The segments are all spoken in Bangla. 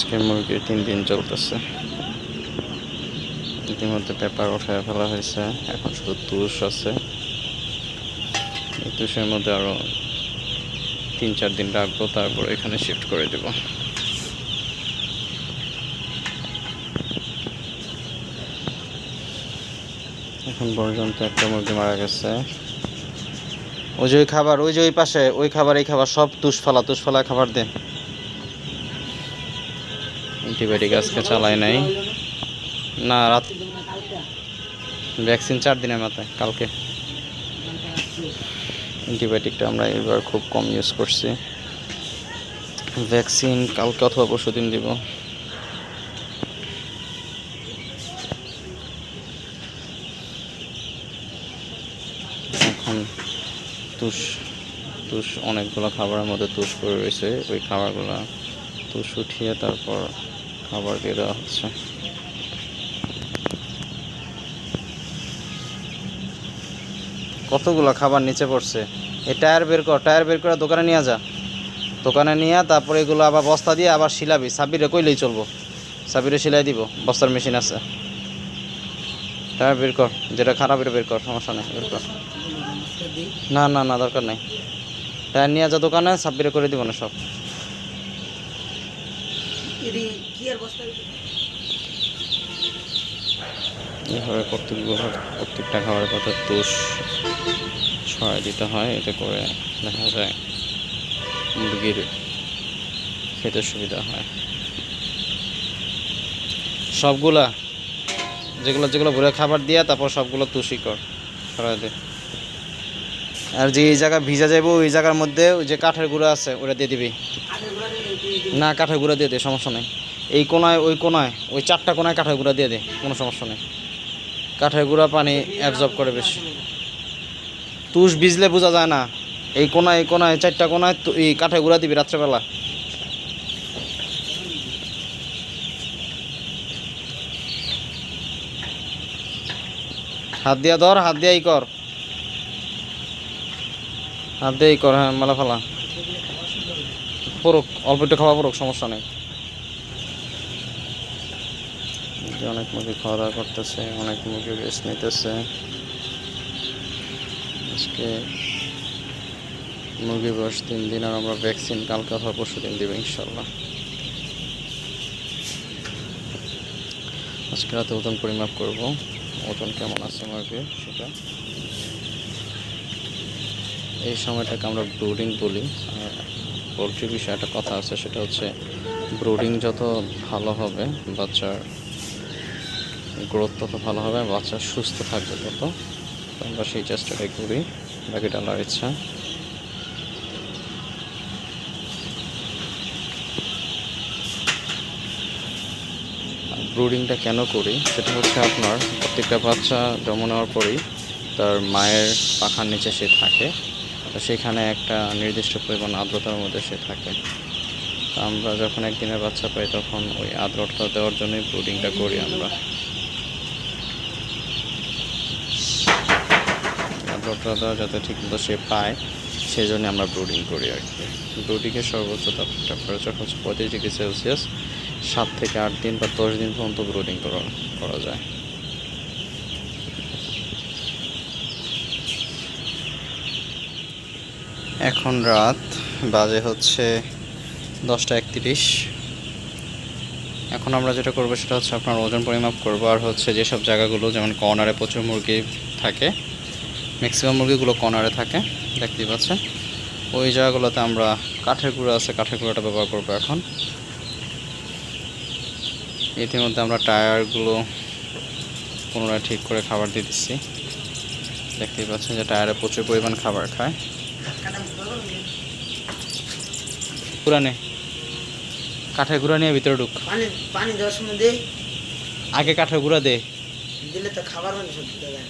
আজকে মুরগির তিন দিন চলতেছে। ইতিমধ্যে পেপার উঠায় ফেলা হয়েছে, এখন শুধু তুষ আছে। এই তুষের মধ্যে আরও তিন চার দিন রাখব, তারপর এখানে শিফট করে দেব। এখন পর্যন্ত একটা মুরগি মারা গেছে। ওই যে ওই খাবার, ওই যে ওই পাশে, ওই খাবার, এই খাবার, সব তুষ ফালা তুষ ফালা খাবার দে। অ্যান্টিবায়োটিক আজকে চালাই নাই। না, রাত ভ্যাকসিন চার দিনের মাথায়, কালকে। অ্যান্টিবায়োটিকটা আমরা এবার খুব কম ইউজ করছি। ভ্যাকসিন কালকে অথবা পরশু দিন দিব। এখন তুষ তুষ অনেকগুলো খাবারের মধ্যে তুষ পড়ে রয়েছে। ওই খাবারগুলো তুষ উঠিয়ে তারপর খাবার দিয়ে দেওয়া হচ্ছে। কতগুলো খাবার নিচে পড়ছে? এই টায়ার বের কর, টায়ার বের করে দোকানে নিয়ে যা। দোকানে নিয়ে তারপরে এগুলো আবার বস্তা দিয়ে আবার শিলাবি। সাবিরে কইলেই চলবো? সাবিরে সিলাই দিব, বস্তার মেশিন আছে। টায়ার বের কর, যেটা খারাপ এটা বের কর, সমস্যা নেই, বের কর। না না না, দরকার নেই। টায়ার নিয়ে যা দোকানে, সাব্বিরে করে দিব না সব। এইভাবে প্রত্যেকগুলো প্রত্যেকটা খাবারের পাতা তুষ ছড়াই দিতে হয়, এতে করে দেখা যায় মুরগির খেতে সুবিধা হয়। সবগুলা, যেগুলো যেগুলো ভরে খাবার দিয়া, তারপর সবগুলো তুষি কর দে। আর যে এই জায়গা ভিজা যাব ওই জায়গার মধ্যে ওই যে কাঠের গুঁড়া আছে, ওটা দিয়ে দিবি। না, কাঠের গুঁড়া দিয়ে দে, সমস্যা নেই। এই কোনায়, ওই কোনায়, ওই চারটা কোনায় কাঠের গুঁড়া দিয়ে দে, কোনো সমস্যা নেই। কাঠের গুঁড়া পানি অ্যাবজর্ব করে বেশি। তুষ ভিজলে বোঝা যায় না, এই কোনায় এই কোনায়, চারটা কোনায় তু- এই কাঠের গুঁড়া দিবি রাত্রেবেলা। হাত দিয়া ধর, হাত দিয়া ই কর। হাত দিয়ে ই কর হ্যাঁ মালা ফেলা। পড়ুক অল্প একটু খাওয়া পড়ুক সমস্যা নেই। অনেক মুরগি খাওয়া দাওয়া করতেছে, অনেক মুরগি রেস্ট নিতেছে। আজকে মুরগি বয়স তিন দিন আর আমরা ভ্যাকসিন কালকে অথবা পরশু দিন দেবো ইনশাল্লাহ আজকে রাতে ওজন পরিমাপ করব। ওজন কেমন আছে মুরগির সেটা? এই সময়টাকে আমরা ব্রুডিং বলি। আর পোলট্রির বিষয়ে একটা কথা আছে, সেটা হচ্ছে ব্রুডিং যত ভালো হবে, বাচ্চার গ্রোথ তত ভালো হবে, বাচ্চা সুস্থ থাকবে তত। আমরা সেই চেষ্টাটাই করি, বাকিটা আল্লাহর ইচ্ছা। ব্রুডিংটা কেন করি? সেটা হচ্ছে আপনার প্রত্যেকটা বাচ্চা জন্ম নেওয়ার পরেই তার মায়ের পাখার নিচে সে থাকে। সেখানে একটা নির্দিষ্ট পরিমাণ আর্দ্রতার মধ্যে সে থাকে। তো আমরা যখন একদিনের বাচ্চা পাই, তখন ওই আর্দ্রতা দেওয়ার জন্যই ব্রুডিংটা করি আমরা। আর্দ্রতা যাতে ঠিকমতো সে পায় সেই জন্য আমরা ব্রুডিং করি আর কি। ব্রুডিংয়ের সর্বোচ্চ টেম্পারেচার হচ্ছে পঁয়ত্রিশ ডিগ্রি সেলসিয়াস। সাত থেকে আট দিন বা দশ দিন পর্যন্ত ব্রুডিং করা করা যায়। এখন রাত, বাজে হচ্ছে দশটা একত্রিশ। এখন আমরা যেটা করব সেটা হচ্ছে আপনার ওজন পরিমাপ করব, আর হচ্ছে যেসব জায়গাগুলো, যেমন কর্নারে প্রচুর মুরগি থাকে ম্যাক্সিমাম মুরগিগুলো কর্নারে থাকে, দেখতেই পাচ্ছেন। ওই জায়গাগুলোতে আমরা কাঠের গুঁড়ো আছে, কাঠের গুঁড়োটা ব্যবহার করব এখন। ইতিমধ্যে আমরা টায়ারগুলো পুনরায় ঠিক করে খাবার দিচ্ছি। দেখতেই পাচ্ছেন যে টায়ারে প্রচুর পরিমাণ খাবার খায়। গুঁড়া নে কাঠের গুঁড়া নিয়ে ভিতরে ঢুক। পানি পানি দেওয়ার সময় দে। আগে কাঠের গুঁড়া দে। দিলে তো খাবার মানে সব দিতে যায়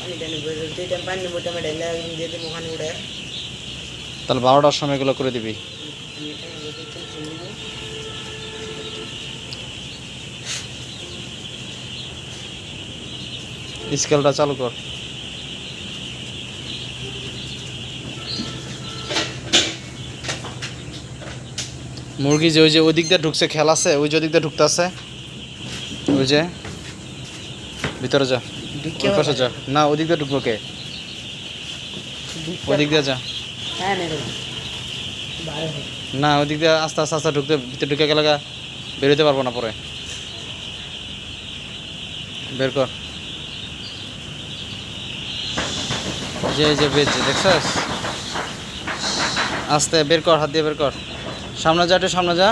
পানি টানি বই যেই টাইম পানি একদম দিয়ে দেবো ওখানে উঠে তাহলে বারোটার সময় এগুলো করে দিবি। স্কেলটা চালু কর। মুরগি যে ওই যে ওই দিক দিয়ে ঢুকছে খেল আছে? ওই যে ওই দিক দিয়ে ঢুকতেছে ওই যে? ভিতরে যা। পাশে যা। না ওই দিক দিয়ে ঢুকবো কে? ওই দিক দিয়ে যা। হ্যাঁ না ওই দিক দিয়ে আস্তে আস্তে আস্তে ঢুকতে ভিতরে ঢুকে গেলে বেরোতে পারব না পরে। বের কর। যে যে বের যে দেখছস? আস্তে বের কর হাত দিয়ে বের কর। সামনে যা একটু সামনে যা।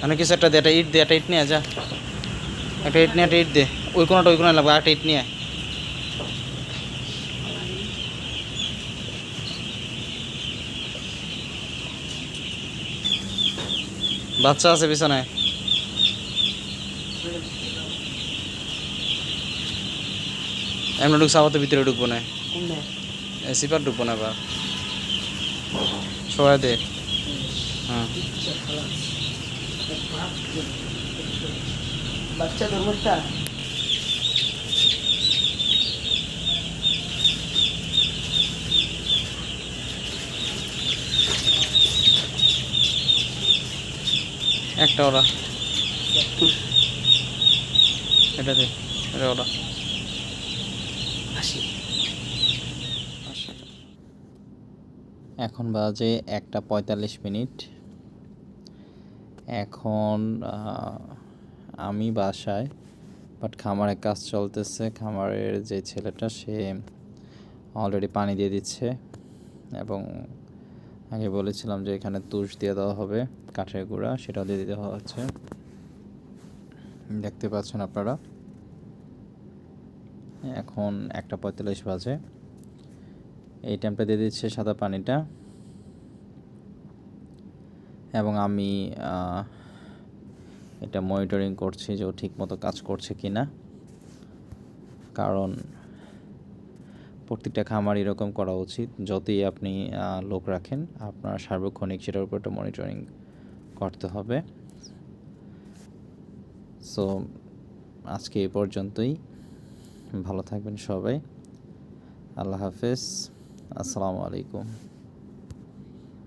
মানে কিছু একটা দে একটা ইট দে একটা ইট নিয়ে যা। একটা ইট নিয়ে একটা ইট দে। ওই কোনোটা ওই কোনো লাগবে একটা ইট নিয়ে। বাচ্চা আছে পিছনে। এমনি ঢুকছে আবার তো ভিতরে ঢুকবো না। কোনটা? এসি পার ঢুকবো না এবার সবাই দে। হ্যাঁ। খালাস। একটা ওরা। এটা দে এটা ওরা। এখন বাজে একটা পঁয়তাল্লিশ মিনিট। এখন আমি বাসায় বাট খামারে কাজ চলতেছে। খামারের যে ছেলেটা, সে অলরেডি পানি দিয়ে দিচ্ছে এবং আগে বলেছিলাম যে এখানে তুষ দিয়ে দেওয়া হবে, কাঠের গুঁড়া, সেটাও দিয়ে দিতে হচ্ছে। দেখতে পাচ্ছেন আপনারা। এখন একটা পঁয়তাল্লিশ বাজে। এই টাইমটা দিয়ে দিচ্ছে সাদা পানিটা। এবং আমি এটা মনিটরিং করছি যে ও ঠিকমতো কাজ করছে কি না কারণ প্রত্যেকটা খামার এরকম করা উচিত। যতই আপনি লোক রাখেন, আপনার সার্বক্ষণিক সেটার উপর একটা মনিটরিং করতে হবে। সো আজকে এ পর্যন্তই। ভালো থাকবেন সবাই। আল্লাহ হাফেজ। আসসালামু আলাইকুম।